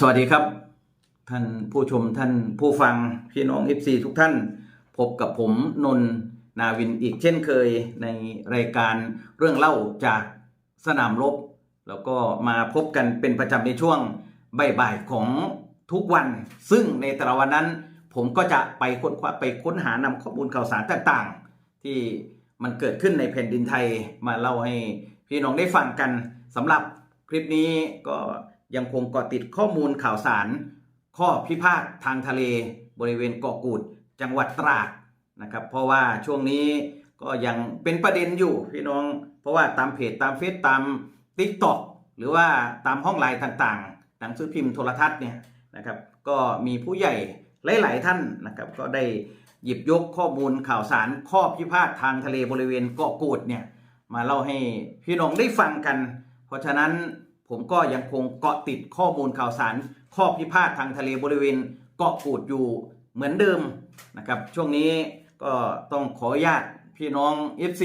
สวัสดีครับ ท่านผู้ชมท่านผู้ฟังพี่น้อง FC ทุกท่าน พบกับผมนนท์นาวินอีกเช่นเคยในรายการเรื่องเล่าจากสนามรบแล้วก็มาพบกันเป็นประจำในช่วงบ่ายๆของทุกวัน ซึ่งในแต่ละวันนั้น ผมก็จะไปค้นคว้าไปค้นหานำข้อมูลข่าวสารต่างๆ ที่มันเกิดขึ้นในแผ่นดินไทยมาเล่าให้พี่น้องได้ฟังกันสำหรับคลิปนี้ก็ ยังคงเกาะติดข้อมูลข่าวสาร ข้อพิพาททางทะเล บริเวณเกาะกูด จังหวัดตราดนะครับ เพราะว่าช่วงนี้ก็ยังเป็นประเด็นอยู่พี่น้อง เพราะว่าตามเพจตามเฟซตามทิกตอกหรือว่าตามห้องไลน์ต่างๆ หนังสือพิมพ์โทรทัศน์เนี่ยนะครับ ก็มีผู้ใหญ่หลายๆท่านนะครับก็ได้หยิบยกข้อมูลข่าวสารข้อพิพาททางทะเลบริเวณเกาะกูดเนี่ยมาเล่าให้พี่น้องได้ฟังกัน เพราะฉะนั้น ผมก็ยังคงเกาะติดข้อมูลข่าวสาร ข้อพิพาททางทะเลบริเวณเกาะกูดอยู่เหมือนเดิมนะครับ ช่วงนี้ก็ต้องขออนุญาตพี่น้อง FC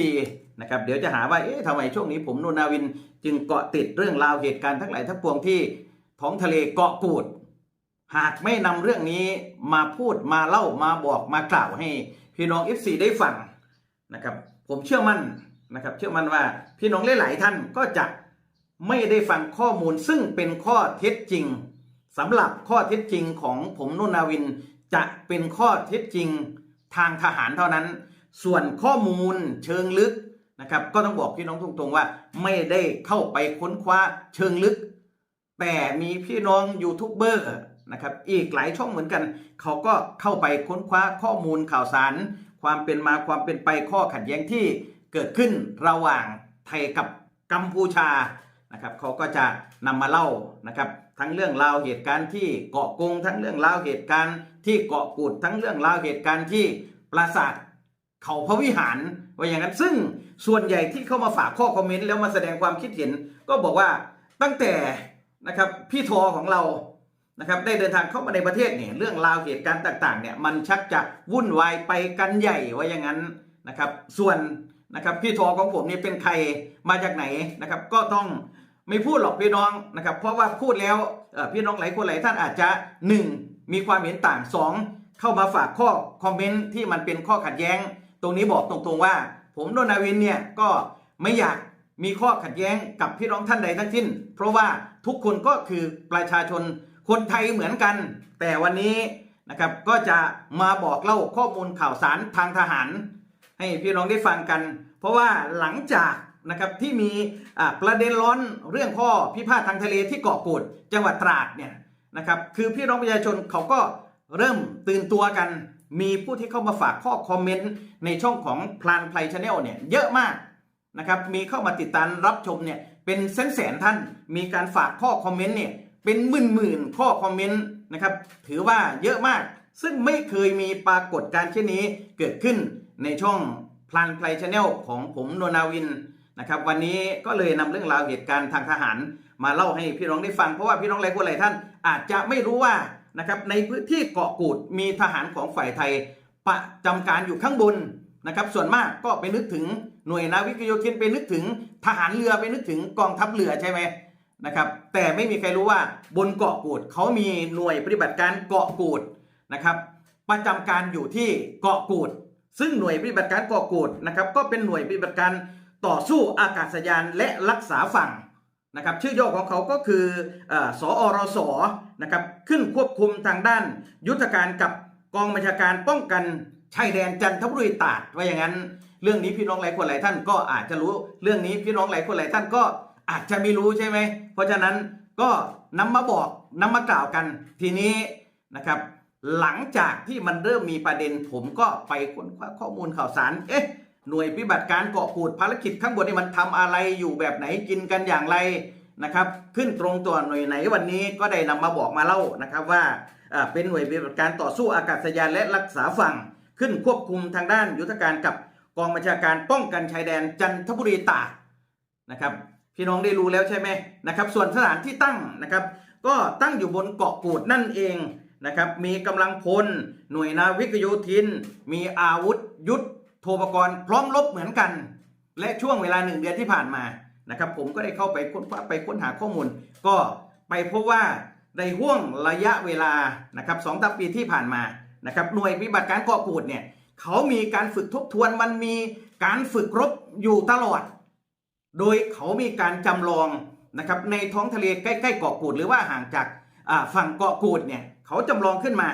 นะครับเดี๋ยวจะหาว่าเอ๊ะทำไมช่วงนี้ผมนนนาวินจึงเกาะติดเรื่องราวเหตุการณ์ทั้งหลายทั้งปวงที่ท้องทะเลเกาะกูด หากไม่นำเรื่องนี้มาพูดมาเล่ามาบอกมากล่าวให้ พี่น้อง FC ได้ฟังนะครับ ผมเชื่อมั่นนะครับ เชื่อมั่นว่าพี่น้องหลายๆท่านก็จะ ไม่ได้ฟังข้อมูลซึ่งเป็นข้อเท็จจริงสำหรับข้อเท็จจริงของผมนุ่นนาวินจะเป็นข้อเท็จจริงทางทหารเท่านั้น ส่วนข้อมูลเชิงลึกนะครับก็ต้องบอกพี่น้องตรงๆว่า ไม่ได้เข้าไปค้นคว้าเชิงลึก แต่มีพี่น้องยูทูบเบอร์นะครับอีกหลายช่องเหมือนกัน เขาก็เข้าไปค้นคว้าข้อมูลข่าวสาร ความเป็นมาความเป็นไปข้อขัดแย้งที่เกิดขึ้นระหว่างไทยกับกัมพูชา นะครับเขาก็จะนำมาเล่านะครับทั้งเรื่องราวเหตุการณ์ที่เกาะกงทั้งเรื่องราวเหตุการณ์ที่เกาะกูดทั้งเรื่องราวเหตุการณ์ที่ปราสาทเขาพระวิหารว่าอย่างนั้นซึ่งส่วนใหญ่ที่เข้ามาฝากข้อคอมเมนต์แล้วมาแสดงความคิดเห็น ก็บอกว่าตั้งแต่นะครับพี่ทอของเรานะครับได้เดินทางเข้ามาในประเทศเนี่ยเรื่องราวเหตุการณ์ต่างๆเนี่ยมันชักจะวุ่นวายไปกันใหญ่ว่าอย่างนั้นนะครับ ส่วนนะครับพี่ทอของผมเนี่ยเป็นใครมาจากไหนนะครับ ก็ต้อง ไม่พูดหรอกพี่น้องนะครับ เพราะว่าพูดแล้วพี่น้องหลายคนหลายท่านอาจจะ 1. มีความเห็นต่าง 2. เข้ามาฝากข้อคอมเมนต์ที่มันเป็นข้อขัดแย้ง ตรงนี้บอกตรงๆว่า ผมโดนาวินเนี่ยก็ไม่อยากมีข้อขัดแย้งกับพี่น้องท่านใดทั้งสิ้น เพราะว่าทุกคนก็คือประชาชนคนไทยเหมือนกัน แต่วันนี้นะครับก็จะมาบอกเล่าข้อมูลข่าวสารทางทหาร ให้พี่น้องได้ฟังกัน เพราะว่าหลังจาก นะครับที่มีประเด็นร้อนเรื่องข้อพิพาททางทะเลที่เกาะกูดจังหวัดตราดเนี่ยนะครับคือพี่น้องประชาชนเขาก็เริ่มตื่นตัวกัน มีผู้ที่เข้ามาฝากข้อคอมเมนต์ในช่องของพลานไพลชาแนลเนี่ยเยอะมากนะครับมีเข้ามาติดตามรับชมเนี่ยเป็นแสนแสนท่านมีการฝากข้อคอมเมนต์เนี่ยเป็นหมื่นหมื่นๆข้อคอมเมนต์นะครับถือว่าเยอะมาก ซึ่งไม่เคยมีปรากฏการณ์เช่นนี้เกิดขึ้นในช่องพลันไพลชาแนลของผมโนนาวิน นะครับวันนี้ก็เลยนำเรื่องราวเหตุการณ์ทางทหาร มาเล่าให้พี่น้องได้ฟังเพราะว่าพี่น้องหลายคนหลายท่าน อาจจะไม่รู้ว่านะครับในพื้นที่เกาะกูดมีทหารของฝ่ายไทย ประจำการอยู่ข้างบนนะครับส่วนมากก็ไปนึกถึงหน่วยนาวิกโยธินไปนึกถึงทหารเรือไปนึกถึงกองทัพเรือใช่ไหมนะครับแต่ไม่มีใครรู้ว่าบนเกาะกูดเขามีหน่วยปฏิบัติการเกาะกูดนะครับประจำการอยู่ที่เกาะกูด ซึ่งหน่วยปฏิบัติการเกาะกูดนะครับก็เป็นหน่วยปฏิบัติการ ต่อสู้อากาศยานและรักษาฝั่งนะครับชื่อย่อของเขาก็คือออสอรสนะครับขึ้นควบคุมทางด้านยุทธการกับกองบัญชาการป้องกันชายแดนจันทบุรีตาดว่าอย่างนั้น เรื่องนี้พี่น้องหลายคนหลายท่านก็อาจจะรู้เรื่องนี้พี่น้องหลายคนหลายท่านก็อาจจะไม่รู้ใช่ไหมเพราะฉะนั้นก็นำมาบอกนำมากล่าวกันทีนี้นะครับ หลังจากที่มันเริ่มมีประเด็นผมก็ไปค้นคว้าข้อมูลข่าวสารเอ๊ะ หน่วยปฏิบัติการเกาะกูดภารกิจข้างบนนี่มันทำอะไรอยู่แบบไหนกินกันอย่างไรนะครับ ขึ้นตรงตัวหน่วยไหนวันนี้ก็ได้นำมาบอกมาเล่านะครับว่าเป็นหน่วยปฏิบัติการต่อสู้อากาศยานและรักษาฝั่ง ขึ้นควบคุมทางด้านยุทธการกับกองบัญชาการป้องกันชายแดนจันทบุรีตาดนะครับพี่น้องได้รู้แล้วใช่ไหมนะครับ ส่วนสถานที่ตั้งนะครับ ก็ตั้งอยู่บนเกาะกูดนั่นเองนะครับ มีกำลังพล หน่วยนาวิกโยธิน มีอาวุธยุทธ โทรปกรณ์พร้อมรบเหมือนกัน และช่วงเวลาหนึ่งเดือนที่ผ่านมานะครับ ผมก็ได้เข้าไปค้นคว้าไปค้นหาข้อมูล ก็ไปพบว่าในห่วงระยะเวลานะครับสองสามปีที่ผ่านมานะครับหน่วยปฏิบัติการเกาะกูดเนี่ยเขามีการฝึกทบทวนมันมีการฝึกรบอยู่ตลอด โดยเขามีการจำลองนะครับในท้องทะเลใกล้ๆเกาะกูด หรือว่าห่างจากฝั่งเกาะกูดเนี่ยเขาจำลองขึ้นมา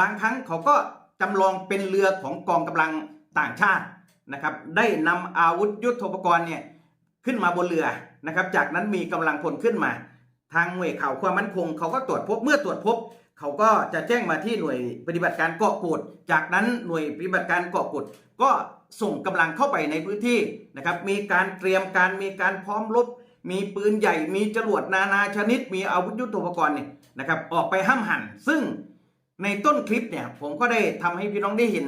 บางครั้งเขาก็จำลองเป็นเรือของกองกำลัง ต่างชาตินะครับได้นำอาวุธยุทโธปกรณ์เนี่ยขึ้นมาบนเรือนะครับจากนั้นมีกำลังพลขึ้นมา ทางหน่วยข่าวความมั่นคง เขาก็ตรวจพบเมื่อตรวจพบ เขาก็จะแจ้งมาที่หน่วยปฏิบัติการเกาะกูด จากนั้นหน่วยปฏิบัติการเกาะกูดก็ส่งกำลังเข้าไปในพื้นที่นะครับมีการเตรียมการมีการพร้อมรบมีปืนใหญ่มีจรวดนานาชนิด มีอาวุธยุทโธปกรณ์เนี่ยนะครับออกไปห้ามหันซึ่งในต้นคลิปเนี่ยผมก็ได้ทำให้พี่น้องได้เห็น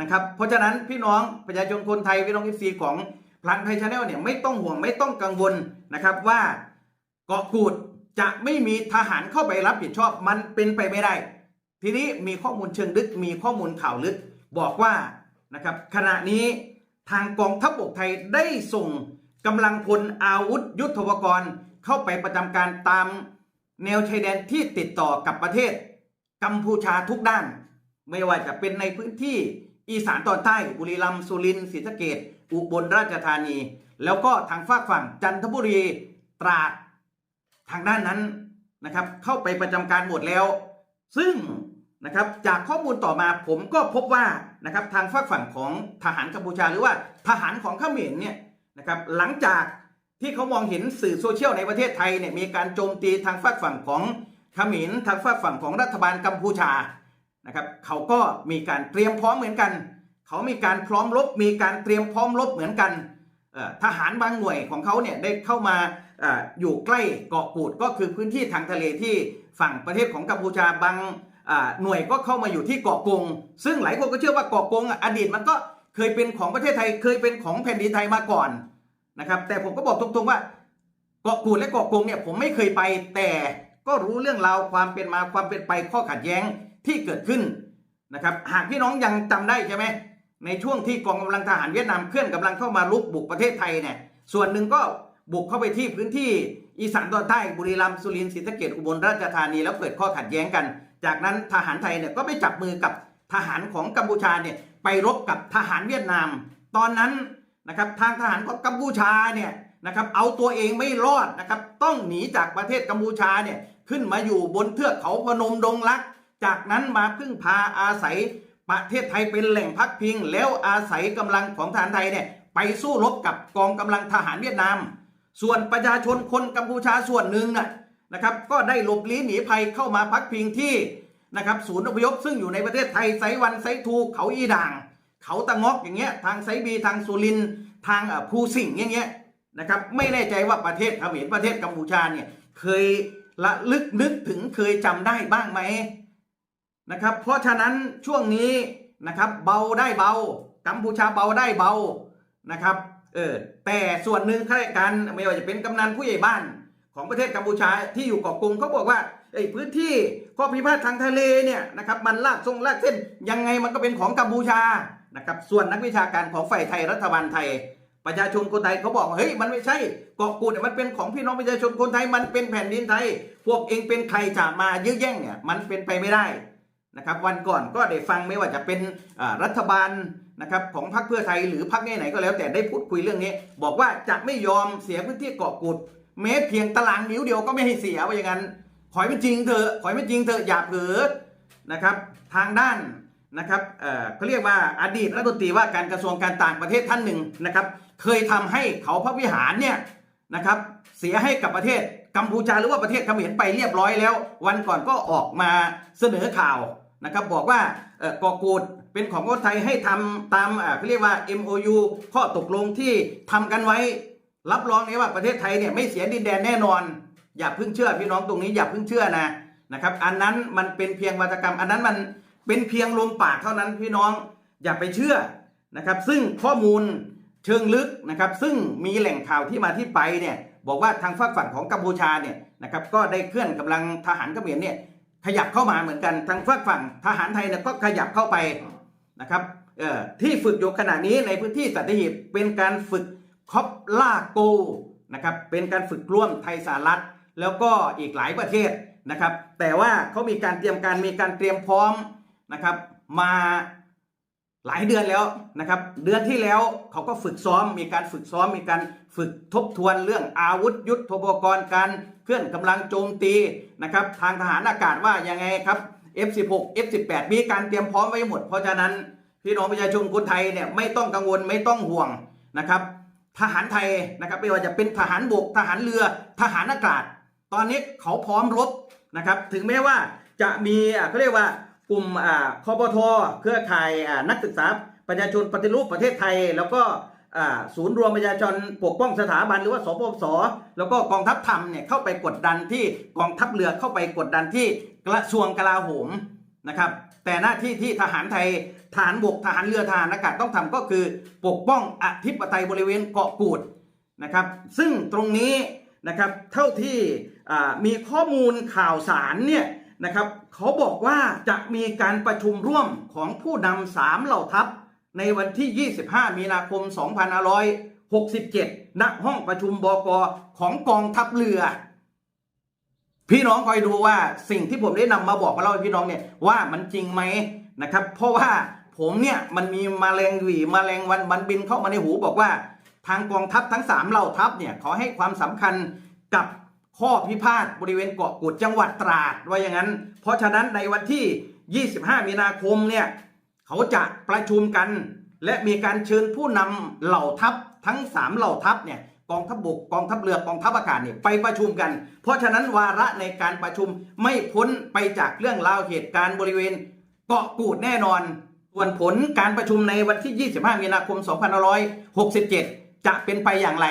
นะครับ เพราะฉะนั้นพี่น้องประชาชนคนไทยพี่น้องเอิซีของพลังไทยชาแนลเนี่ยไม่ต้องห่วงไม่ต้องกังวลนะครับว่าเกาะกูดจะไม่มีทหารเข้าไปรับผิดชอบมันเป็นไปไม่ได้ ทีนี้มีข้อมูลเชิงลึกมีข้อมูลข่าวลึกบอกว่านะครับขณะนี้ทางกองทัพบกไทยได้ส่งกำลังพลอาวุธยุทโธปกรณ์ เข้าไปประจำการตามแนวชายแดนที่ติดต่อกับประเทศ กัมพูชาทุกด้าน ไม่ว่าจะเป็นในพื้นที่ อีสานตอนใต้บุรีรัมย์สุรินทร์ศรีสะเกดอุบลราชธานี แล้วก็ทางฝากฝั่งจันทบุรีตราดทางด้านนั้นนะครับ เข้าไปประจำการหมดแล้ว ซึ่งนะครับจากข้อมูลต่อมาผมก็พบว่านะครับทางฝากฝั่งของทหารกัมพูชาหรือว่าทหารของเขมรเนี่ยนะครับหลังจากที่เขามองเห็นสื่อโซเชียลในประเทศไทยเนี่ยมีการโจมตีทางฝากฝั่งของเขมรทางฝากฝั่งของรัฐบาลกัมพูชา นะครับเขาก็มีการเตรียมพร้อมเหมือนกัน เขามีการพร้อมรบ มีการเตรียมพร้อมรบเหมือนกันทหารบางหน่วยของเขาเนี่ยได้เข้ามาออยู่ใกล้เกาะกูดก็คือพื้นที่ทางทะเลที่ฝั่งประเทศของกัมพูชาบางหน่วยก็เข้ามาอยู่ที่เกาะกง ซึ่งหลายคนก็เชื่อว่าเกาะกงอะอดีตมันก็เคยเป็นของประเทศไทยเคยเป็นของแผ่นดินไทยมาก่อนนะครับแต่ผมก็บอกตรงๆว่าเกาะกูดและเกาะกงเนี่ยผมไม่เคยไปแต่ก็รู้เรื่องราวความเป็นมาความเป็นไปข้อขัดแย้ง ที่เกิดขึ้นนะครับหากพี่น้องยังจำได้ใช่ไหมในช่วงที่กองกำลังทหารเวียดนามเคลื่อนกำลังเข้ามาลุกบุกประเทศไทยเนี่ยส่วนหนึ่งก็บุกเข้าไปที่พื้นที่อีสานตอนใต้บุรีรัมย์สุรินทร์ศรีสะเกดอุบลราชธานีแล้วเกิดข้อขัดแย้งกัน จากนั้นทหารไทยเนี่ยก็ไปจับมือกับทหารของกัมพูชาเนี่ยไปรบกับทหารเวียดนาม ตอนนั้นนะครับทางทหารของกัมพูชาเนี่ยนะครับเอาตัวเองไม่รอดนะครับต้องหนีจากประเทศกัมพูชาเนี่ยขึ้นมาอยู่บนเทือกเขาพนมดงรัก จากนั้นมาพึ่งพาอาศัยประเทศไทยเป็นแหล่งพักพิง แล้วอาศัยกำลังของทหารไทยเนี่ยไปสู้รบกับกองกำลังทหารเวียดนาม ส่วนประชาชนคนกัมพูชาส่วนหนึ่งน่ะนะครับ ก็ได้หลบลี้หนีภัยเข้ามาพักพิงที่นะครับศูนย์อพยพซึ่งอยู่ในประเทศไทยไซวันไซทูเขาอีด่าง เขาตะงอกอย่างเงี้ยทางไซบีทางสุรินทางภูสิงห์อย่างเงี้ยนะครับไม่แน่ใจว่าประเทศเขมรประเทศกัมพูชาเนี่ยเคยละลึกนึกถึงเคยจำได้บ้างไหม นะครับ เพราะฉะนั้นช่วงนี้นะครับเบาได้เบา กัมพูชาเบาได้เบานะครับเออแต่ส่วนหนึ่งข้าราชการไม่ว่าจะเป็นกำนันผู้ใหญ่บ้าน ของประเทศกัมพูชาที่อยู่เกาะกรุงเขาบอกว่าไอ้พื้นที่ข้อพิพาททางทะเลเนี่ยนะครับมันลากทรงลากเส้นยังไงมันก็เป็นของกัมพูชานะครับส่วนนักวิชาการของฝ่ายไทยรัฐบาลไทย ประชาชนคนไทยเขาบอกเฮ้ยมันไม่ใช่เกาะกูดมันเป็นของพี่น้องประชาชนคนไทยมันเป็นแผ่นดินไทย พวกเองเป็นใครจะมายื้อแย่งเนี่ยมันเป็นไปไม่ได้ นะครับวันก่อนก็ได้ฟังไม่ว่าจะเป็นรัฐบาลนะครับของพรรคเพื่อไทยหรือพรรคไหนก็แล้วแต่ได้พูดคุยเรื่องนี้ บอกว่าจะไม่ยอมเสียพื้นที่เกาะกูดแม้เพียงตารางนิ้วเดียวก็ไม่ให้เสียว่าอย่างนั้นขอให้เป็นจริงเถอะขอให้เป็นจริงเถอะอย่าเผลอนะครับทางด้านนะครับเอ่อเขาเรียกว่าอดีตรัฐมนตรีว่าการกระทรวงการต่างประเทศท่านหนึ่งนะครับเคยทำให้เขาพระวิหารเนี่ยนะครับเสียให้กับประเทศกัมพูชาหรือว่าประเทศเขมรไปเรียบร้อยแล้ว วันก่อนก็ออกมาเสนอข่าว นะครับบอกว่าเอ่อกอกูดเป็นของคนไทยให้ทำตามเขาเรียกว่า MOU ข้อตกลงที่ทำกันไว้ รับรองเลยว่าประเทศไทยเนี่ยไม่เสียดินแดนแน่นอน อย่าเพิ่งเชื่อพี่น้องตรงนี้อย่าเพิ่งเชื่อนะนะครับ อันนั้นมันเป็นเพียงวาทกรรม อันนั้นมันเป็นเพียงลมปากเท่านั้นพี่น้องอย่าไปเชื่อนะครับ ซึ่งข้อมูลเชิงลึกนะครับ ซึ่งมีแหล่งข่าวที่มาที่ไปเนี่ยบอกว่าทางฝากฝั่งของกัมพูชาเนี่ยนะครับก็ได้เคลื่อนกำลังทหารเขมรเนี่ย ขยับเข้ามาเหมือนกันทางฝั่งฝั่งทหารไทยเนี่ยก็ขยับเข้าไปนะครับเอ่อที่ฝึกอยู่ขณะนี้ในพื้นที่สัตหีบเป็นการฝึกคอปล่าโกนะครับเป็นการฝึกร่วมไทยสหรัฐ แล้วก็อีกหลายประเทศนะครับ แต่ว่าเขามีการเตรียมการมีการเตรียมพร้อมนะครับมา หลายเดือนแล้วนะครับ เดือนที่แล้วเขาก็ฝึกซ้อมมีการฝึกซ้อมมีการฝึกทบทวนเรื่องอาวุธยุทโธปกรณ์การเคลื่อนกำลังโจมตีนะครับ ทางทหารอากาศว่ายังไงครับ F16 F18 มีการเตรียมพร้อมไว้หมด เพราะฉะนั้นพี่น้องประชาชนคนไทยเนี่ยไม่ต้องกังวลไม่ต้องห่วงนะครับ ทหารไทยนะครับไม่ว่าจะเป็นทหารบกทหารเรือทหารอากาศ ตอนนี้เขาพร้อมรบนะครับ ถึงแม้ว่าจะมีอ่าเขาเรียกว่า กลุ่มอ่าคอปทเครือข่ายอ่านักศึกษาประชาชนปฏิรูปประเทศไทย แล้วก็อ่าศูนย์รวมประชาชนปกป้องสถาบันหรือว่าสปสแล้วก็กองทัพธรรมเนี่ยเข้าไปกดดันที่กองทัพเรือเข้าไปกดดันที่กระทรวงกลาโหมนะครับแต่หน้าที่ที่ทหารไทยทหารบกทหารเรือทหารอากาศต้องทำก็คือปกป้องอธิปไตยบริเวณเกาะกูดนะครับ ซึ่งตรงนี้นะครับเท่าที่อ่ามีข้อมูลข่าวสารเนี่ย นะครับเขาบอกว่าจะมีการประชุมร่วมของผู้นำสามเหล่าทัพ ในวันที่ 25 มีนาคม 2567 ณ ห้องประชุมบกของกองทัพเรือ พี่น้องคอยดูว่าสิ่งที่ผมได้นำมาบอกมาเล่าให้พี่น้องเนี่ยว่ามันจริงไหมนะครับ เพราะว่าผมเนี่ยมันมีมแมลงหวีมแมลงวันมันบินเข้ามาในหูบอกว่า ทางกองทัพทั้งสามเหล่าทัพเนี่ยขาให้ความสำคัญกับ ข้อพิพาทบริเวณเกาะกูดจังหวัดตราดว่าอย่างนั้น เพราะฉะนั้นในวันที่ 25 มีนาคมเนี่ยเขาจะประชุมกัน และมีการเชิญผู้นำเหล่าทัพทั้ง 3 เหล่าทัพเนี่ยกองทัพบกกองทัพเรือกองทัพอากาศเนี่ยไปประชุมกัน เพราะฉะนั้นวาระในการประชุมไม่พ้นไปจากเรื่องราวเหตุการณ์บริเวณเกาะกูดแน่นอน ส่วนผลการประชุมในวันที่ 25 มีนาคม 2567 จะเป็นไปอย่างไร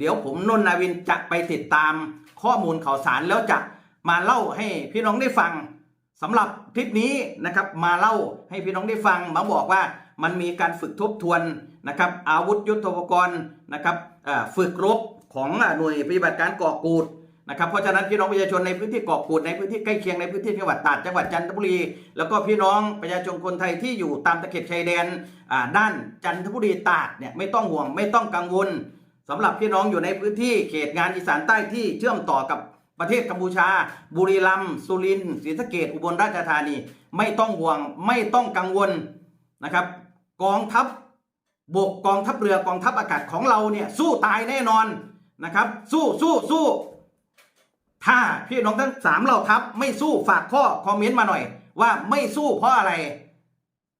เดี๋ยวผมนนท์นาวินจะไปติดตามข้อมูลข่าวสารแล้วจะมาเล่าให้พี่น้องได้ฟังสำหรับคลิปนี้นะครับมาเล่าให้พี่น้องได้ฟังมาบอกว่ามันมีการฝึกทบทวนนะครับอาวุธยุทโธปกรณ์นะครับฝึกรบของหน่วยปฏิบัติการก่อกูดนะครับเพราะฉะนั้นพี่น้องประชาชนในพื้นที่เกาะกูดในพื้นที่ใกล้เคียงในพื้นที่จังหวัดตราดจังหวัดจันทบุรี แล้วก็พี่น้องประชาชนคนไทยที่อยู่ตามตะเข็บชายแดนด้านจันทบุรีตราดเนี่ยไม่ต้องห่วงไม่ต้องกังวล สำหรับพี่น้องอยู่ในพื้นที่เขตงานอีสานใต้ที่เชื่อมต่อกับประเทศกัมพูชา บุรีรัมย์สุรินทร์ศรีสะเกดอุบลราชธานี ไม่ต้องห่วงไม่ต้องกังวลนะครับ กองทัพบกกองทัพเรือกองทัพอากาศของเราเนี่ยสู้ตายแน่นอนนะครับ สู้สู้สู้ถ้าพี่น้องทั้งสามเหล่าทัพไม่สู้ฝากข้อคอมเมนต์มาหน่อย ว่าไม่สู้เพราะอะไร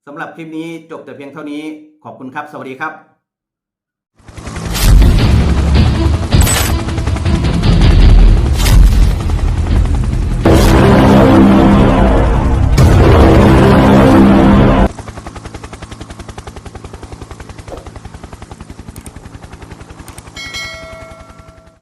สำหรับคลิปนี้จบแต่เพียงเท่านี้ขอบคุณครับ สวัสดีครับ